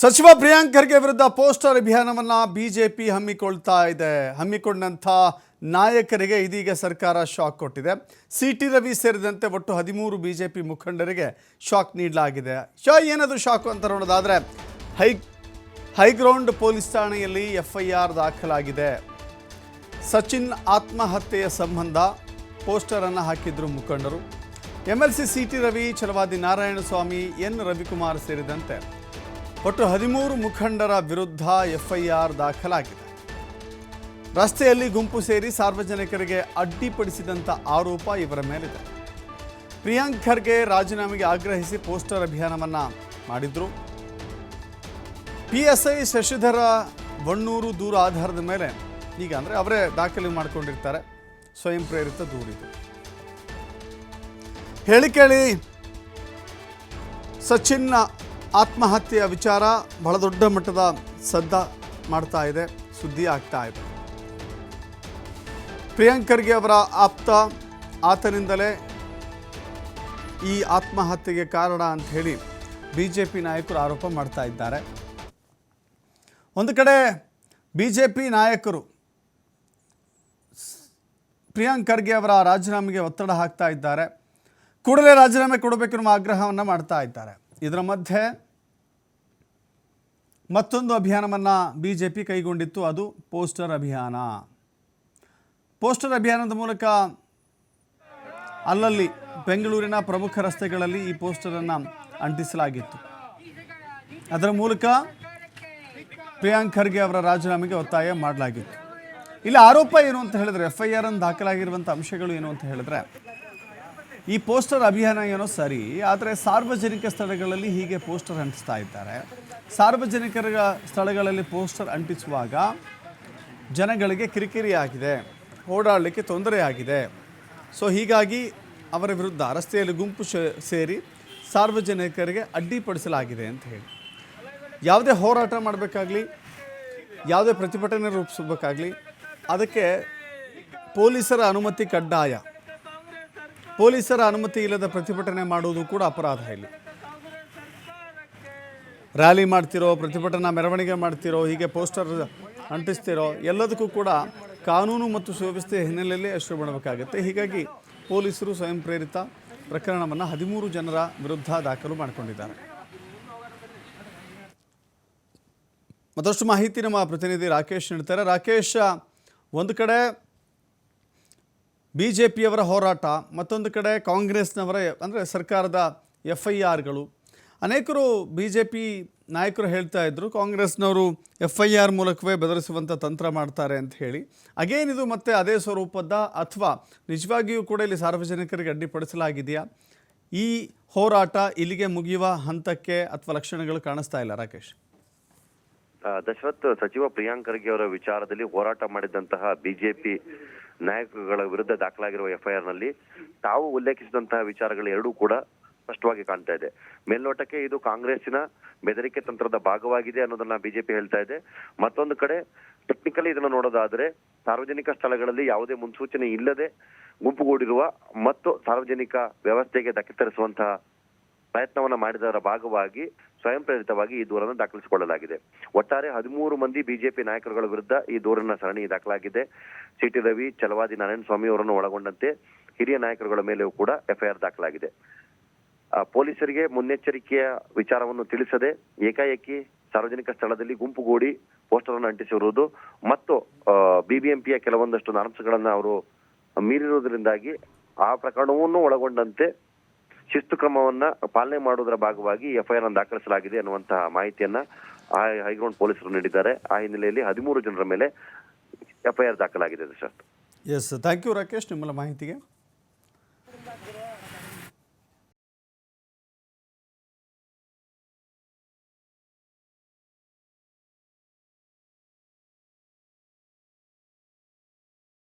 ಸಚಿವ ಪ್ರಿಯಾಂಕ್ ಖರ್ಗೆ ವಿರುದ್ಧ poster ಅಭಿಯಾನವನ್ನ BJP ಹಮ್ಮಿಕೊಳ್ತಾ ಇದೆ. ಹಮ್ಮಿಕೊಂಡಂಥ ನಾಯಕರಿಗೆ ಇದೀಗ ಸರ್ಕಾರ ಶಾಕ್ ಕೊಟ್ಟಿದೆ. ಸಿ ಟಿ ರವಿ ಸೇರಿದಂತೆ ಒಟ್ಟು ಹದಿಮೂರು ಬಿ ಜೆ ಪಿ ಮುಖಂಡರಿಗೆ ಶಾಕ್ ನೀಡಲಾಗಿದೆ. ಶಾ ಏನದು ಶಾಕ್ ಅಂತ ನೋಡೋದಾದರೆ, ಹೈ, ಹೈಗ್ರೌಂಡ್ ಪೊಲೀಸ್ ಠಾಣೆಯಲ್ಲಿ ಎಫ್ ಐ ಆರ್ ದಾಖಲಾಗಿದೆ. ಸಚಿನ್ ಆತ್ಮಹತ್ಯೆಯ ಸಂಬಂಧ ಪೋಸ್ಟರನ್ನು ಹಾಕಿದ್ರು ಮುಖಂಡರು. M L C C T Ravi, Chalavadi Narayanaswamy, N Ravikumar ಸೇರಿದಂತೆ. ಒಟ್ಟು ಹದಿಮೂರು ಮುಖಂಡರ ವಿರುದ್ಧ ಎಫ್ಐಆರ್ ದಾಖಲಾಗಿದೆ. ರಸ್ತೆಯಲ್ಲಿ ಗುಂಪು ಸೇರಿ ಸಾರ್ವಜನಿಕರಿಗೆ ಅಡ್ಡಿಪಡಿಸಿದಂಥ ಆರೋಪ ಇವರ ಮೇಲಿದೆ. ಪ್ರಿಯಾಂಕ್ ಖರ್ಗೆ ರಾಜೀನಾಮೆಗೆ ಆಗ್ರಹಿಸಿ ಪೋಸ್ಟರ್ ಅಭಿಯಾನವನ್ನ ಮಾಡಿದ್ರು. ಪಿಎಸ್ಐ ಶಶಿಧರ ಬಣ್ಣೂರು ದೂರ ಆಧಾರದ ಮೇಲೆ ಈಗ ಅಂದರೆ ಅವರೇ ದಾಖಲೆ ಮಾಡಿಕೊಂಡಿರ್ತಾರೆ. ಸ್ವಯಂ ಪ್ರೇರಿತ ದೂರಿದು ಹೇಳಿ ಕೇಳಿ ಸಚಿನ್ ಆತ್ಮಹತ್ಯೆಯ ವಿಚಾರ ಬಹಳ ದೊಡ್ಡ ಮಟ್ಟದ ಸದ್ದ ಮಾಡ್ತಾ ಇದೆ, ಸುದ್ದಿ ಆಗ್ತಾ ಇದೆ. ಪ್ರಿಯಾಂಕ್ ಖರ್ಗೆ ಅವರ ಆಪ್ತ ಆತನಿಂದಲೇ ಈ ಆತ್ಮಹತ್ಯೆಗೆ ಕಾರಣ ಅಂತ ಹೇಳಿ ಬಿ ಜೆ ಪಿ ನಾಯಕರು ಆರೋಪ ಮಾಡ್ತಾ ಇದ್ದಾರೆ. ಒಂದು ಕಡೆ ಬಿ ಜೆ ಪಿ ನಾಯಕರು ಪ್ರಿಯಾಂಕ್ ಖರ್ಗೆ ಅವರ ರಾಜೀನಾಮೆಗೆ ಒತ್ತಡ ಹಾಕ್ತಾ ಇದ್ದಾರೆ. ಕೂಡಲೇ ರಾಜೀನಾಮೆ ಕೊಡಬೇಕೆನ್ನುವ ಆಗ್ರಹವನ್ನು ಮಾಡ್ತಾ ಇದ್ದಾರೆ. ಇದರ ಮಧ್ಯೆ ಮತ್ತೊಂದು ಅಭಿಯಾನವನ್ನು ಬಿ ಜೆ ಪಿ ಕೈಗೊಂಡಿತ್ತು, ಅದು ಪೋಸ್ಟರ್ ಅಭಿಯಾನ. ಪೋಸ್ಟರ್ ಅಭಿಯಾನದ ಮೂಲಕ ಅಲ್ಲಲ್ಲಿ ಬೆಂಗಳೂರಿನ ಪ್ರಮುಖ ರಸ್ತೆಗಳಲ್ಲಿ ಈ ಪೋಸ್ಟರನ್ನು ಅಂಟಿಸಲಾಗಿತ್ತು. ಅದರ ಮೂಲಕ ಪ್ರಿಯಾಂಕ್ ಖರ್ಗೆ ಅವರ ರಾಜೀನಾಮೆಗೆ ಒತ್ತಾಯ ಮಾಡಲಾಗಿತ್ತು. ಇಲ್ಲಿ ಆರೋಪ ಏನು ಅಂತ ಹೇಳಿದ್ರೆ ಎಫ್ ಐ ಆರ್ ಅನ್ನು ದಾಖಲಾಗಿರುವಂಥ ಅಂಶಗಳು ಏನು ಅಂತ ಹೇಳಿದ್ರೆ ಈ ಪೋಸ್ಟರ್ ಅಭಿಯಾನ ಏನೋ ಸರಿ, ಆದರೆ ಸಾರ್ವಜನಿಕ ಸ್ಥಳಗಳಲ್ಲಿ ಹೀಗೆ ಪೋಸ್ಟರ್ ಅಂಟಿಸ್ತಾ ಇದ್ದಾರೆ. ಸಾರ್ವಜನಿಕರ ಸ್ಥಳಗಳಲ್ಲಿ ಪೋಸ್ಟರ್ ಅಂಟಿಸುವಾಗ ಜನಗಳಿಗೆ ಕಿರಿಕಿರಿ ಆಗಿದೆ ಓಡಾಡಲಿಕ್ಕೆ ತೊಂದರೆ ಆಗಿದೆ. ಸೊ ಹೀಗಾಗಿ ಅವರ ವಿರುದ್ಧ ರಸ್ತೆಯಲ್ಲಿ ಗುಂಪು ಸೇರಿ ಸಾರ್ವಜನಿಕರಿಗೆ ಅಡ್ಡಿಪಡಿಸಲಾಗಿದೆ ಅಂತ ಹೇಳಿ. ಯಾವುದೇ ಹೋರಾಟ ಮಾಡಬೇಕಾಗ್ಲಿ, ಯಾವುದೇ ಪ್ರತಿಭಟನೆ ರೂಪಿಸಬೇಕಾಗಲಿ, ಅದಕ್ಕೆ ಪೊಲೀಸರ ಅನುಮತಿ ಕಡ್ಡಾಯ. ಪೊಲೀಸರ ಅನುಮತಿ ಇಲ್ಲದ ಪ್ರತಿಭಟನೆ ಮಾಡುವುದು ಕೂಡ ಅಪರಾಧ ಇಲ್ಲಿ. ರ್ಯಾಲಿ ಮಾಡ್ತಿರೋ, ಪ್ರತಿಭಟನಾ ಮೆರವಣಿಗೆ ಮಾಡ್ತಿರೋ, ಹೀಗೆ ಪೋಸ್ಟರ್ ಅಂಟಿಸ್ತಿರೋ ಎಲ್ಲದಕ್ಕೂ ಕೂಡ ಕಾನೂನು ಮತ್ತು ಸುವ್ಯವಸ್ಥೆ ಹಿನ್ನೆಲೆಯಲ್ಲಿ ಅಷ್ಟು ಮಾಡಬೇಕಾಗುತ್ತೆ ಹೀಗಾಗಿ ಪೊಲೀಸರು ಸ್ವಯಂ ಪ್ರೇರಿತ ಪ್ರಕರಣವನ್ನು ಹದಿಮೂರು ಜನರ ವಿರುದ್ಧ ದಾಖಲು ಮಾಡಿಕೊಂಡಿದ್ದಾರೆ. ಮತ್ತಷ್ಟು ಮಾಹಿತಿ ನಮ್ಮ ಪ್ರತಿನಿಧಿ ರಾಕೇಶ್ ನೀಡ್ತಾರೆ. ರಾಕೇಶ್, ಒಂದು ಕಡೆ ಬಿ ಜೆ ಪಿಯವರ ಹೋರಾಟ, ಮತ್ತೊಂದು ಕಡೆ ಕಾಂಗ್ರೆಸ್ನವರ, ಅಂದರೆ ಸರ್ಕಾರದ ಎಫ್ ಐ ಆರ್ಗಳು ಅನೇಕರು ಬಿ ಜೆ ಪಿ ನಾಯಕರು ಹೇಳ್ತಾ ಇದ್ದರು ಕಾಂಗ್ರೆಸ್ನವರು ಎಫ್ ಐ ಆರ್ ಮೂಲಕವೇ ಬೆದರಿಸುವಂಥ ತಂತ್ರ ಮಾಡ್ತಾರೆ ಅಂತ ಹೇಳಿ. ಅಗೇನ್ ಇದು ಮತ್ತೆ ಅದೇ ಸ್ವರೂಪದ ಅಥವಾ ನಿಜವಾಗಿಯೂ ಕೂಡ ಇಲ್ಲಿ ಸಾರ್ವಜನಿಕರಿಗೆ ಅಡ್ಡಿಪಡಿಸಲಾಗಿದೆಯಾ? ಈ ಹೋರಾಟ ಇಲ್ಲಿಗೆ ಮುಗಿಯುವ ಹಂತಕ್ಕೆ ಅಥವಾ ಲಕ್ಷಣಗಳು ಕಾಣಿಸ್ತಾ ಇಲ್ಲ, ರಾಕೇಶ್. ದಶರಥ್ ಸಚಿವ ಪ್ರಿಯಾಂಕ್ ಖರ್ಗೆ ಅವರ ವಿಚಾರದಲ್ಲಿ ಹೋರಾಟ ಮಾಡಿದಂತಹ ಬಿಜೆಪಿ ನಾಯಕರುಗಳ ವಿರುದ್ಧ ದಾಖಲಾಗಿರುವ ಎಫ್ಐಆರ್ನಲ್ಲಿ ತಾವು ಉಲ್ಲೇಖಿಸಿದಂತಹ ವಿಚಾರಗಳು ಎರಡೂ ಕೂಡ ಸ್ಪಷ್ಟವಾಗಿ ಕಾಣ್ತಾ ಇದೆ. ಮೇಲ್ನೋಟಕ್ಕೆ ಇದು ಕಾಂಗ್ರೆಸ್ಸಿನ ಬೆದರಿಕೆ ತಂತ್ರದ ಭಾಗವಾಗಿದೆ ಅನ್ನೋದನ್ನ ಬಿಜೆಪಿ ಹೇಳ್ತಾ ಇದೆ. ಮತ್ತೊಂದು ಕಡೆ ಟೆಕ್ನಿಕಲಿ ಇದನ್ನು ನೋಡೋದಾದ್ರೆ ಸಾರ್ವಜನಿಕ ಸ್ಥಳಗಳಲ್ಲಿ ಯಾವುದೇ ಮುನ್ಸೂಚನೆ ಇಲ್ಲದೆ ಗುಂಪುಗೂಡಿರುವ ಮತ್ತು ಸಾರ್ವಜನಿಕ ವ್ಯವಸ್ಥೆಗೆ ಧಕ್ಕೆ ತರಿಸುವಂತಹ ಪ್ರಯತ್ನವನ್ನ ಮಾಡಿದವರ ಭಾಗವಾಗಿ ಸ್ವಯಂ ಪ್ರೇರಿತವಾಗಿ ಈ ದೂರನ್ನು ದಾಖಲಿಸಿಕೊಳ್ಳಲಾಗಿದೆ. ಒಟ್ಟಾರೆ ಹದಿಮೂರು ಮಂದಿ ಬಿಜೆಪಿ ನಾಯಕರುಗಳ ವಿರುದ್ಧ ಈ ದೂರನ್ನ ಸರಣಿ ದಾಖಲಾಗಿದೆ. ಸಿಟಿ ರವಿ ಚಲವಾದಿ ನಾರಾಯಣ ಸ್ವಾಮಿ ಅವರನ್ನು ಒಳಗೊಂಡಂತೆ ಹಿರಿಯ ನಾಯಕರುಗಳ ಮೇಲೆಯೂ ಕೂಡ ಎಫ್ಐಆರ್ ದಾಖಲಾಗಿದೆ. ಪೊಲೀಸರಿಗೆ ಮುನ್ನೆಚ್ಚರಿಕೆಯ ವಿಚಾರವನ್ನು ತಿಳಿಸದೆ ಏಕಾಏಕಿ ಸಾರ್ವಜನಿಕ ಸ್ಥಳದಲ್ಲಿ ಗುಂಪುಗೂಡಿ ಪೋಸ್ಟರ್ ಅನ್ನು ಅಂಟಿಸಿರುವುದು ಮತ್ತು ಬಿಬಿಎಂಪಿಯ ಕೆಲವೊಂದಷ್ಟು ನಾರ್ಮ್ಸ್ಗಳನ್ನ ಅವರು ಮೀರಿರುವುದರಿಂದಾಗಿ ಆ ಪ್ರಕರಣವನ್ನು ಒಳಗೊಂಡಂತೆ ಶಿಸ್ತು ಕ್ರಮವನ್ನ ಪಾಲನೆ ಮಾಡುವುದರ ಭಾಗವಾಗಿ ಎಫ್ಐಆರ್ ಅನ್ನು ದಾಖಲಿಸಲಾಗಿದೆ ಎನ್ನುವಂತಹ ಮಾಹಿತಿಯನ್ನ ಹೈಗ್ರೌಂಡ್ ಪೊಲೀಸರು ನೀಡಿದ್ದಾರೆ. ಆ ಹಿನ್ನೆಲೆಯಲ್ಲಿ ಹದಿಮೂರು ಜನರ ಮೇಲೆ ಎಫ್ಐಆರ್ ದಾಖಲಾಗಿದೆ ಎಸ್ ಥ್ಯಾಂಕ್ ಯು ರಾಕೇಶ್ ನಿಮ್ಮಲ್ಲ ಮಾಹಿತಿಗೆ.